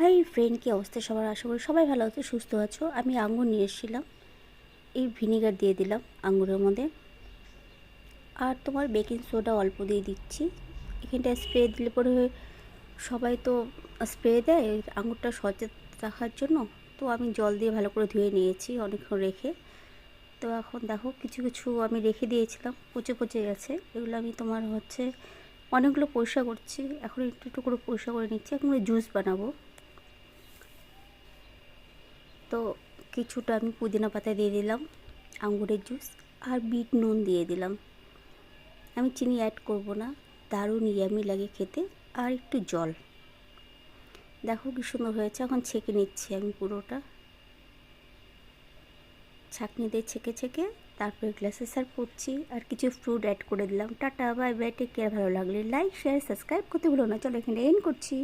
Hi friend কী অবস্থা? সবার আশা করি সবাই ভালো আছো, সুস্থ আছো। আমি আঙুর নিয়ে এসেছিলাম। এই ভিনিগার দিয়ে দিলাম আঙুরের মধ্যে। আর তোমার বেকিং সোডা অল্প দিয়ে দিচ্ছি। এখানটায় স্প্রে দিলে পরে সবাই তো স্প্রে দেয় আঙুরটা সচেত রাখার জন্য। তো আমি জল দিয়ে ভালো করে ধুয়ে নিয়েছি অনেকক্ষণ রেখে। তো এখন দেখো, কিছু কিছু আমি রেখে দিয়েছিলাম, পচে পচে গেছে। এগুলো আমি তোমার হচ্ছে অনেকগুলো পরিষ্কার করছি। এখন একটু একটু করে পরিষ্কার করে নিচ্ছি। এখন জুস বানাবো। তো কিছুটা আমি পুদিনা পাতা দিয়ে দিলাম, আঙ্গুরের জুস আর বিট নুন দিয়ে দিলাম। আমি চিনি অ্যাড করব না, দারুণ ইয়ামি লাগে খেতে আর একটু জল। দেখো কি সুন্দর হয়েছে, এখন ছেঁকে নিচ্ছি আমি পুরোটা। ছাঁকনি দিয়ে ছেঁকে ছেঁকে তারপরে গ্লাসে সার্ভ করছি আর কিছু ফ্রুট অ্যাড করে দিলাম। Tata bye bye take care ভালো লাগলে লাইক শেয়ার সাবস্ক্রাইব করতে ভুলো না। চলো এখানে এন্ড করছি।